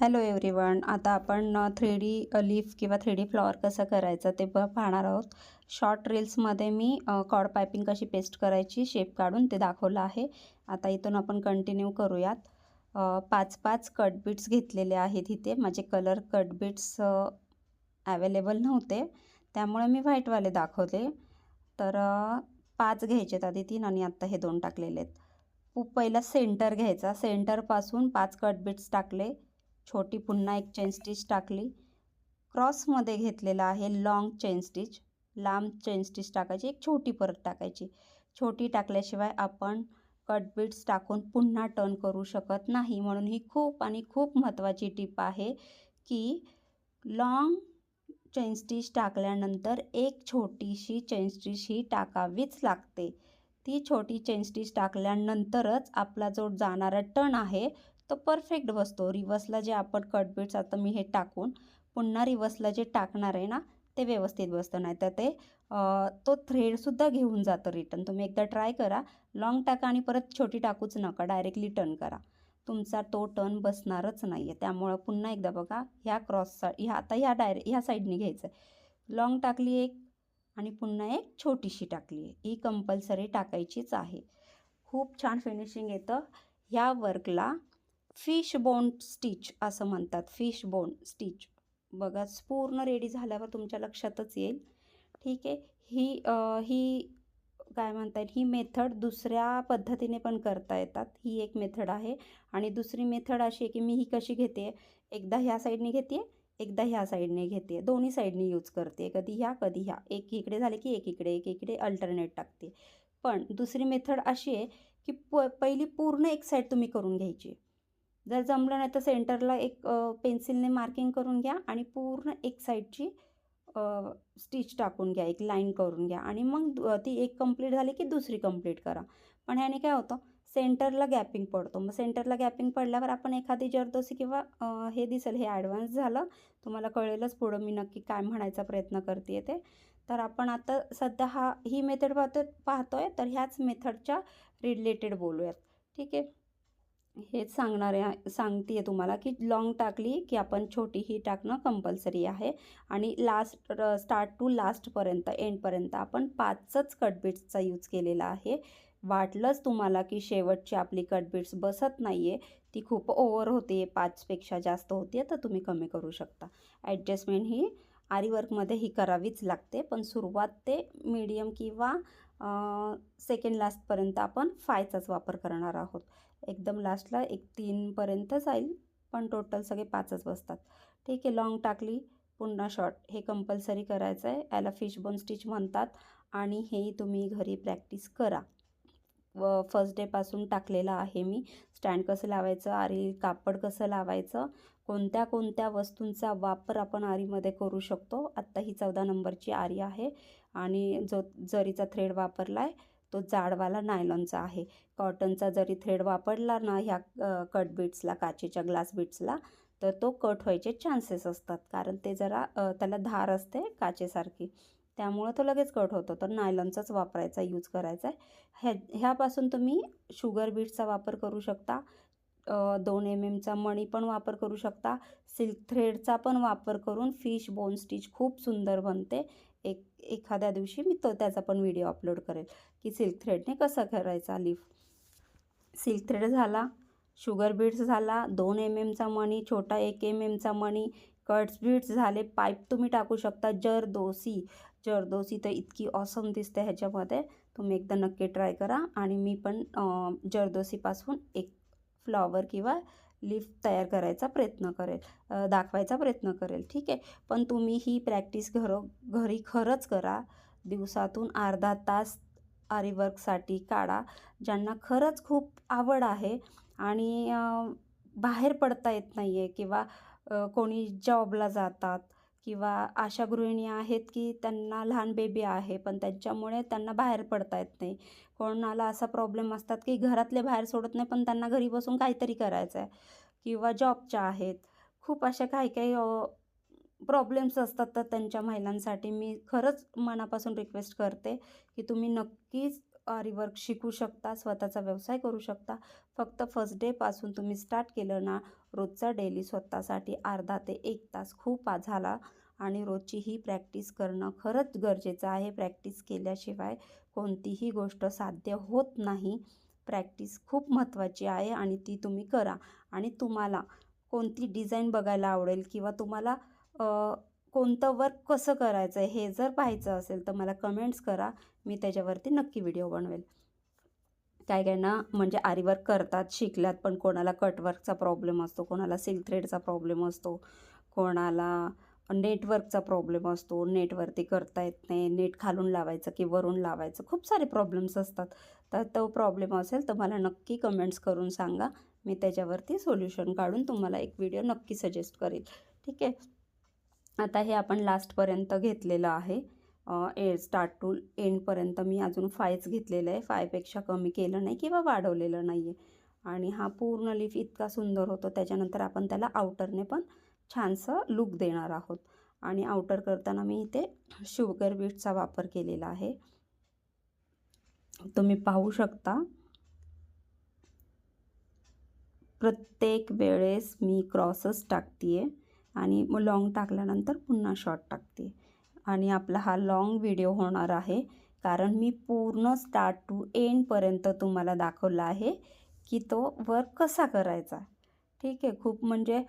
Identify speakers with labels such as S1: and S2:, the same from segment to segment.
S1: Hello everyone आता आपण three D leaf किंवा थ्री डी फ्लॉवर कसं करायचं ते पाहणार आहोत. शॉर्ट रील्समध्ये मी कॉड पायपिंग कशी पेस्ट करायची शेप काढून ते दाखवलं आहे. आता इथून आपण कंटिन्यू करूयात. पाच पाच कट बीट्स घेतलेले आहेत इथे. माझे कलर कट बीट्स ॲवेलेबल नव्हते. त्यामुळे मी व्हाईटवाले दाखवले. तर पाच घ्यायचे आहेत आधी तीन आणि आत्ता हे दोन टाकलेले आहेत. खूप पहिला सेंटर घ्यायचा. सेंटरपासून पाच कट बीट्स टाकले. छोटी पुन्हा एक चेन स्टिच टाकली. क्रॉसमध्ये घेतलेला आहे लाँग चेन स्टिच लांब चेन स्टिच टाकायची एक छोटी परत टाकायची. छोटी टाकल्याशिवाय आपण कट बीट्स टाकून पुन्हा टर्न करू शकत नाही. म्हणून ही खूप आणि खूप महत्त्वाची टिप आहे की लाँग चेन स्टिच टाकल्यानंतर एक छोटीशी चेन स्टिच ही टाकावीच लागते. ती छोटी चेन स्टिच टाकल्यानंतरच आपला जो जाणारा टर्न आहे तो परफेक्ट बसतो. रिवर्सला जे आपण कट बीट्स आता मी हे टाकून पुन्हा रिवर्सला जे टाकणार आहे ना ते व्यवस्थित बसतं. नाही तर ते तो थ्रेडसुद्धा घेऊन जातं रिटर्न तुम्ही एकदा ट्राय करा. लॉंग टाका आणि परत छोटी टाकूच नका. डायरेक्टली टर्न करा. तुमचा तो टर्न बसणारच नाही आहे त्यामुळं पुन्हा एकदा बघा ह्या क्रॉस सा ह्या आता ह्या डायरे ह्या साईडने घ्यायचं आहे. लॉंग टाकली एक आणि पुन्हा एक छोटीशी टाकली आहे. ही कंपल्सरी टाकायचीच आहे. खूप छान फिनिशिंग येतं. ह्या वर्कला फिश बोन स्टिच असं म्हणतात. Fish bone stitch. बघा पूर्ण रेडी झाल्यावर तुमच्या लक्षातच येईल. ठीक आहे. ही आ, ही काय म्हणता येईल ही मेथड दुसऱ्या पद्धतीने पण करता येतात. ही एक मेथड आहे. आणि दुसरी मेथड अशी आहे की मी ही कशी घेते? एकदा ह्या साईडने घेते एकदा ह्या साईडने घेते. दोन्ही साईडने यूज करते. कधी ह्या कधी ह्या. एक इकडे झाले की एक इकडे एक इकडे अल्टरनेट टाकते. पण दुसरी मेथड अशी आहे की प पहिली पूर्ण एक साईड तुम्ही करून घ्यायची. जर जमलं नाही तर सेंटरला एक पेन्सिलने मार्किंग करून घ्या आणि पूर्ण एक साईडची स्टिच टाकून घ्या एक लाईन करून घ्या आणि मग ती एक कंप्लीट झाली की दुसरी कंप्लीट करा. पण ह्याने काय होतं सेंटरला गॅपिंग पडतो. मग सेंटरला गॅपिंग पडल्यावर आपण एखादी जरदोसी किंवा हे दिसेल हे ॲडव्हान्स झालं तुम्हाला कळेलच पुढं मी नक्की काय म्हणायचा प्रयत्न करते ते. तर आपण आता सध्या हा ही मेथड पाहतो पाहतो आहे तर ह्याच मेथडच्या रिलेटेड बोलूयात. ठीक आहे? हेच सांगणार आहे सांगते तुम्हाला की लॉंग टाकली की आपण छोटी ही टाकणं कंपल्सरी आहे. आणि लास्ट स्टार्ट टू लास्टपर्यंत एंडपर्यंत आपण पाचच कटबीट्सचा यूज केलेला आहे. वाटलंच तुम्हाला की शेवटची आपली कटबीट्स बसत नाही आहे ती खूप ओव्हर होते पाचपेक्षा जास्त होते तर तुम्ही कमी करू शकता. ॲडजस्टमेंट ही आरीवर्कमध्ये ही करावीच लागते पण सुरुवात ते मीडियम किंवा सेकंड लास्टपर्यंत आपण फायचाच वापर करणार आहोत. एकदम लास्टला एक तीनपर्यंत जाईल पण टोटल सगळे पाचच बसतात. ठीक आहे लॉंग टाकली पुन्हा शॉर्ट हे कंपल्सरी करायचं आहे याला फिशबोन स्टिच म्हणतात आणि हे तुम्ही घरी प्रॅक्टिस करा. व फर्स्ट डेपासून टाकलेलं आहे मी. स्टँड कसं लावायचं आरी कापड कसं लावायचं कोणत्या कोणत्या वस्तूंचा वापर आपण आरीमध्ये करू शकतो. आत्ता ही चौदा नंबरची आरी आहे आणि जो जरीचा थ्रेड वापरला आहे तो जाडवाला नायलॉनचा आहे. कॉटनचा जरी थ्रेड वापरला ना ह्या कट बीट्सला काचेच्या ग्लास बीट्सला तर तो कट व्हायचे चान्सेस असतात. कारण ते जरा त्याला धार असते काचेसारखी. त्यामुळं तो लगेच कट होतो. तर नायलॉनचाच वापरायचा यूज करायचा आहे. ह्या ह्यापासून तुम्ही शुगर बीट्सचा वापर करू शकता. दोन एम एमचा मणी पण वापर करू शकता. सिल्क थ्रेडचा पण वापर करून फिश बोन स्टिच खूप सुंदर बनते. एक एखाद्या दिवशी मी तो त्याचा पण व्हिडिओ अपलोड करेल. की सिल्क थ्रेडने कसा करायचा लीफ सिल्क थ्रेड झाला शुगर बीड्स झाला दोन एम एमचा मणी छोटा एक एम एमचा मणी कट्स बीड्स झाले पाईप तुम्ही टाकू शकता जरदोसी जरदोसी तर इतकी ऑसम दिसते ह्याच्यामध्ये. तुम्ही एकदा नक्की ट्राय करा. आणि मी पण जरदोसीपासून एक फ्लॉवर किंवा लिफ्ट तयार करायचा प्रयत्न करेल दाखवायचा प्रयत्न करेल ठीक आहे? पण तुम्ही ही प्रॅक्टिस घर घरी खरंच करा. दिवसातून अर्धा तास आरीवर्कसाठी काढा ज्यांना खरंच खूप आवड आहे आणि बाहेर पडता येत नाही आहे किंवा कोणी जॉबला जातात किंवा अशा गृहिणी आहेत की त्यांना लहान बेबी आहे पण त्यांच्यामुळे त्यांना बाहेर पडता येत नाही. कोणाला असा प्रॉब्लेम असतात की घरातले बाहेर सोडत नाही पण त्यांना घरी बसून काहीतरी करायचं आहे किंवा जॉबच्या आहेत. खूप अशा काही काही प्रॉब्लेम्स असतात तर त्यांच्या महिलांसाठी मी खरंच मनापासून रिक्वेस्ट करते की तुम्ही नक्कीच आरीवर्क शिकू शकता स्वतःचा व्यवसाय करू शकता. फक्त फर्स्ट डेपासून तुम्ही स्टार्ट केलं ना रोजचा डेली स्वतःसाठी अर्धा ते एक तास खूप झाला. आणि रोजची ही प्रॅक्टिस करणं खरंच गरजेचं आहे. प्रॅक्टिस केल्याशिवाय कोणतीही गोष्ट साध्य होत नाही. प्रॅक्टिस खूप महत्त्वाची आहे आणि ती तुम्ही करा. आणि तुम्हाला कोणती डिझाईन बघायला आवडेल किंवा तुम्हाला कोणतं वर्क कसं करायचं आहे हे जर पाहायचं असेल तर मला कमेंट्स करा. मी त्याच्यावरती नक्की व्हिडिओ बनवेल. काय काहींना म्हणजे आरीवर्क करतात शिकल्यात पण कोणाला कटवर्कचा प्रॉब्लेम असतो कोणाला सिल्क थ्रेडचा प्रॉब्लेम असतो कोणाला नेटवर्कचा प्रॉब्लेम असतो नेटवरती करता येत नाही नेट खालून लावायचं की वरून लावायचं खूप सारे प्रॉब्लेम्स असतात. तर तो प्रॉब्लेम असेल तर मला नक्की कमेंट्स करून सांगा. मी त्याच्यावरती सोल्युशन काढून तुम्हाला एक व्हिडिओ नक्की सजेस्ट करेल. ठीक आहे? आता हे आपण लास्टपर्यंत घेतलेलं आहे. ए स्टार्ट टू एंडपर्यंत मी अजून फायच घेतलेलं आहे. फायपेक्षा कमी केलं नाही किंवा वाढवलेलं नाही आहे आणि हा पूर्ण लीफ इतका सुंदर होतो त्याच्यानंतर आपण त्याला आउटरने पण छानसं लुक देणार आहोत. आणि आउटर करताना मी इथे शुगर बीटचा वापर केलेला आहे. तुम्ही पाहू शकता. प्रत्येक वेळेस मी क्रॉसच टाकते आहे आणि मग लॉंग टाकल्यानंतर पुन्हा शॉर्ट टाकते. आणि आपला हा लॉंग व्हिडिओ होणार आहे. कारण मी पूर्ण स्टार्ट टू एंडपर्यंत तुम्हाला दाखवला आहे की तो वर्क कसा करायचा. ठीक आहे? खूप म्हणजे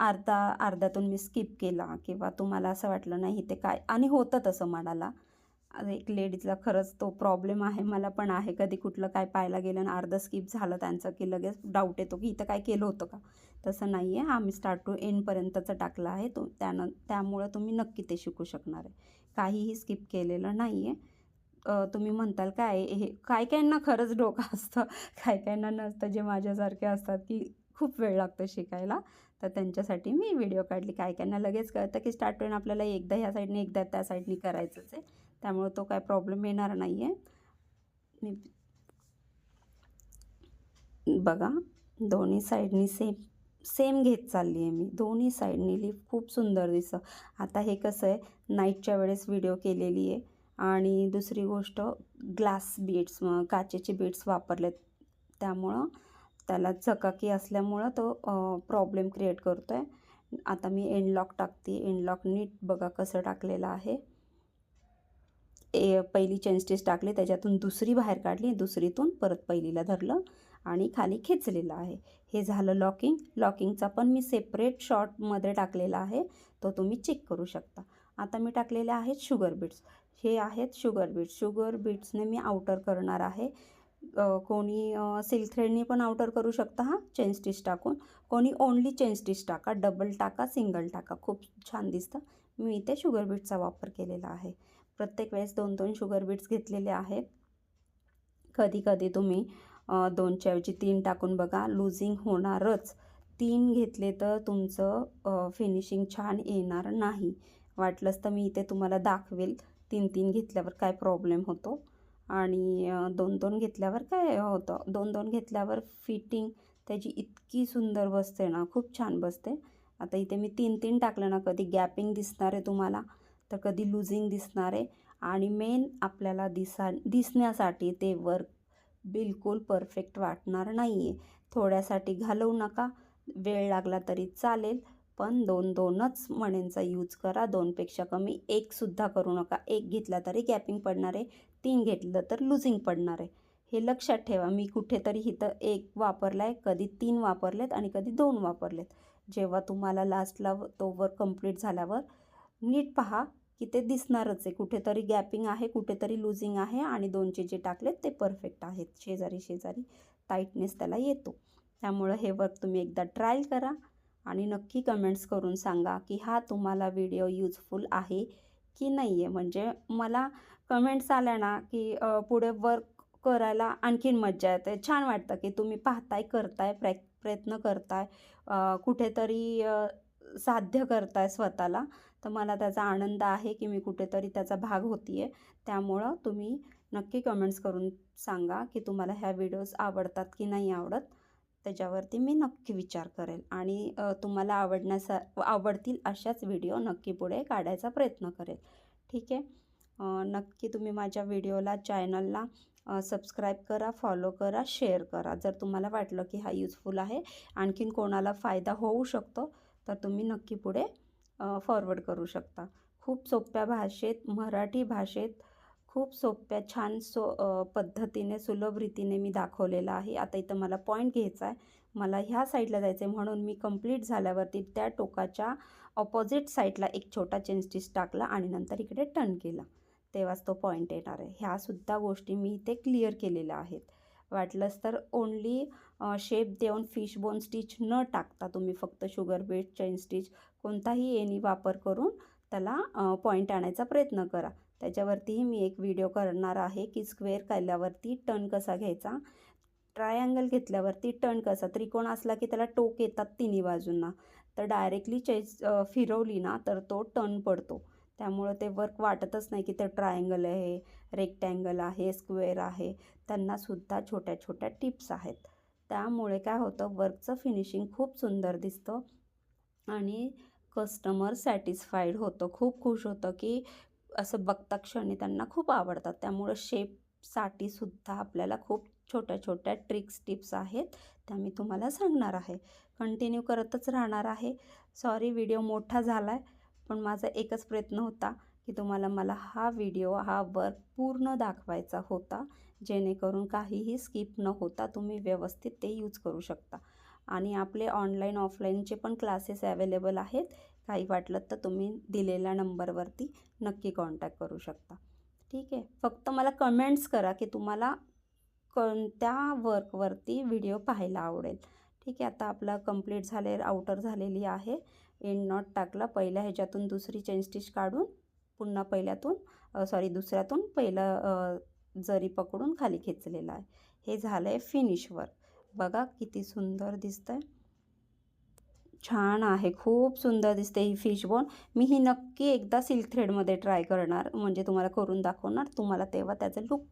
S1: अर्धा अर्ध्यातून मी स्किप केला किंवा तुम्हाला असं वाटलं नाही ते काय. आणि होतं तसं मनाला. एक लेडीजला खरंच तो प्रॉब्लेम आहे मला पण आहे. कधी कुठलं काय पाहायला गेलं आणि अर्धं स्किप झालं त्यांचं की लगेच डाऊट येतो की इथं काय केलं होतं का? तसं नाही आहे आम्ही स्टार्ट टू एंडपर्यंतचं टाकलं आहे. तो त्यानं त्यामुळं तुम्ही नक्की ते शिकू शकणार आहे. काहीही स्किप केलेलं नाही आहे तुम्ही म्हणताल काय हे काय काहींना खरंच डोकं असतं काय काहींना नसतं जे माझ्यासारखे असतात की खूप वेळ लागतो शिकायला तर त्यांच्यासाठी मी व्हिडिओ काढली. काय काहींना लगेच कळतं की स्टार्ट टू आपल्याला एकदा ह्या साईडने एकदा त्या साईडने करायचंच आहे. त्यामुळं तो काय प्रॉब्लेम येणार नाही आहे मी बघा दोन्ही साईडनी सेम सेम घेत चालली आहे मी. दोन्ही साईडनी लिफ खूप सुंदर दिसतं. आता हे कसं आहे नाईटच्या वेळेस व्हिडिओ केलेली आहे. आणि दुसरी गोष्ट ग्लास बीड्स काचेचे बीड्स वापरलेत. त्यामुळं त्याला चकाकी असल्यामुळं तो प्रॉब्लेम क्रिएट करतो आहे आता मी एंडलॉक टाकते. एंडलॉक नीट बघा कसं टाकलेलं आहे. ए पहिली चेन टाकली त्याच्यातून दुसरी बाहेर काढली दुसरीतून परत पहिलीला धरलं. आणि खाली खेचलेलं आहे. हे झालं लॉकिंग लॉकिंगचा पण मी सेपरेट शॉर्टमध्ये टाकलेला आहे. तो तुम्ही चेक करू शकता. आता मी टाकलेले आहेत शुगर बीट्स हे आहेत शुगर बीट्स शुगर बीट्सने मी आउटर करणार आहे. कोणी सिल्क थ्रेडने पण आउटर करू शकता हा. चेन स्टिच टाकून. कोणी ओनली चेन स्टिच टाका. डबल टाका सिंगल टाका. खूप छान दिसतं. मी इथे शुगर बीटचा वापर केलेला आहे. प्रत्येक वेळेस दोन दोन शुगर बीट्स घेतलेले आहेत. कधी कधी तुम्ही दोनच्या ऐवजी तीन टाकून बघा. लुझिंग होणारच. तीन घेतले तर तुमचं फिनिशिंग छान येणार नाही. वाटलंच तर मी इथे तुम्हाला दाखवेल. तीन तीन घेतल्यावर काय प्रॉब्लेम होतो? आणि दोन दोन घेतल्यावर काय होतं? दोन दोन घेतल्यावर फिटिंग त्याची इतकी सुंदर बसते ना खूप छान बसते. आता इथे मी तीन तीन टाकलं ना कधी गॅपिंग दिसणार आहे तुम्हाला तर कधी लुझिंग दिसणार. आहे आणि मेन आपल्याला दिसा दिसण्यासाठी ते वर्क बिलकुल परफेक्ट वाटणार नाही आहे थोड्यासाठी घालवू नका. वेळ लागला तरी चालेल पण दोन दोनच मण्यांचा यूज करा. दोनपेक्षा कमी एकसुद्धा करू नका. एक घेतला तरी गॅपिंग पडणार आहे तीन घेतलं तर लुझिंग पडणार आहे. हे लक्षात ठेवा मी कुठेतरी इथं एक वापरला आहे कधी तीन वापरलेत आणि कधी दोन वापरलेत. जेव्हा तुम्हाला लास्टला तो वर्क कंप्लीट झाल्यावर नीट पहा. की ते दिसणारच आहे. कुठेतरी गॅपिंग आहे कुठेतरी लुझिंग आहे आणि दोनचे जे टाकलेत ते परफेक्ट आहेत. शेजारी शेजारी टाईटनेस त्याला येतो. त्यामुळं हे वर्क तुम्ही एकदा ट्रायल करा आणि नक्की कमेंट्स करून सांगा की हा तुम्हाला व्हिडिओ यूजफुल आहे की नाही आहे म्हणजे मला कमेंट्स आल्या ना की पुढे वर्क करायला आणखीन मज्जा येते. छान वाटतं की तुम्ही पाहताय करताय प्रय प्रयत्न करताय. कुठेतरी साध्य करताय स्वतःला तर मला त्याचा आनंद आहे की मी कुठेतरी त्याचा भाग होती आहे त्यामुळं तुम्ही नक्की कमेंट्स करून सांगा की तुम्हाला ह्या व्हिडिओज आवडतात की नाही आवडत. त्याच्यावरती मी नक्की विचार करेल आणि तुम्हाला आवडण्यासा आवडतील अशाच व्हिडिओ नक्की पुढे काढायचा प्रयत्न करेल. ठीक? आहे नक्की तुम्ही माझ्या व्हिडिओला चॅनलला सबस्क्राईब करा फॉलो करा शेअर करा. जर तुम्हाला वाटलं की हा यूजफुल आहे आणखीन कोणाला फायदा होऊ शकतो तर तुम्ही नक्की पुढे फॉरवर्ड करू शकता. खूप सोप्या भाषेत मराठी भाषेत खूप सोप्या छान सो पद्धतीने सुलभ रीतीने मी दाखवलेलं आहे. आता इथं मला पॉईंट घ्यायचा आहे. मला ह्या साईडला जायचं आहे म्हणून मी कंप्लीट झाल्यावरती त्या टोकाच्या ऑपोजिट साईडला एक छोटा चेन स्टिच टाकला आणि नंतर इकडे टर्न केला. तेव्हाच तो पॉईंट येणार आहे. ह्यासुद्धा गोष्टी मी इथे क्लिअर केलेल्या आहेत. वाटलंच तर ओन्ली शेप देऊन फिश बोन स्टिच न टाकता तुम्ही फक्त शुगर बीट चैन स्टिच कोणताही एनी वापर करून त्याला पॉईंट आणायचा प्रयत्न करा. त्याच्यावरतीही मी एक व्हिडिओ करणार आहे की स्क्वेअर काढल्यावरती टर्न कसा घ्यायचा ट्रायँगल घेतल्यावरती टर्न कसा त्रिकोण असला की त्याला टोक येतात तिन्ही बाजूंना. तर डायरेक्टली चेस फिरवली ना तर तो टर्न पडतो. त्यामुळं ते वर्क वाटतच नाही की ते ट्रायंगल आहे रेक्टँगल आहे स्क्वेअर आहे. त्यांनासुद्धा छोट्या छोट्या टिप्स आहेत. त्यामुळे काय होतं वर्कचं फिनिशिंग खूप सुंदर दिसतं आणि कस्टमर सॅटिस्फाईड होतं. खूप खुश होतं की असं बघता क्षणी त्यांना खूप आवडतात. त्यामुळं शेपसाठी सुद्धा आपल्याला खूप छोट्या छोट्या ट्रिक्स टिप्स आहेत. त्या मी तुम्हाला सांगणार आहे. कंटिन्यू करतच राहणार आहे. सॉरी व्हिडिओ मोठा झाला आहे पण माझा एकच प्रयत्न होता. की तुम्हाला मला हा व्हिडिओ हा वर्क पूर्ण दाखवायचा होता. जेणेकरून काहीही स्किप न होता तुम्ही व्यवस्थित ते यूज करू शकता. आणि आपले ऑनलाईन ऑफलाईनचे पण क्लासेस अवेलेबल आहेत. काही वाटलं तर तुम्ही दिलेल्या नंबरवरती नक्की कॉन्टॅक्ट करू शकता. ठीक आहे? फक्त मला कमेंट्स करा की तुम्हाला कोणत्या वर्कवरती व्हिडिओ पाहायला आवडेल. ठीक आहे? आता आपलं कंप्लीट झाले आउटर झालेली आहे. एंड नॉट टाकला. पहिल्या ह्याच्यातून दुसरी चेन स्टिच काढून पुन्हा पहिल्यातून सॉरी दुसऱ्यातून पहिलं जरी पकडून खाली खेचलेलं आहे. हे झालं आहे फिनिशवर बघा किती सुंदर दिसतं आहे छान आहे. खूप सुंदर दिसते ही फिश बोन मी ही नक्की एकदा सिल्क थ्रेडमध्ये ट्राय करणार. म्हणजे तुम्हाला करून दाखवणार. तुम्हाला तेव्हा त्याचं लुक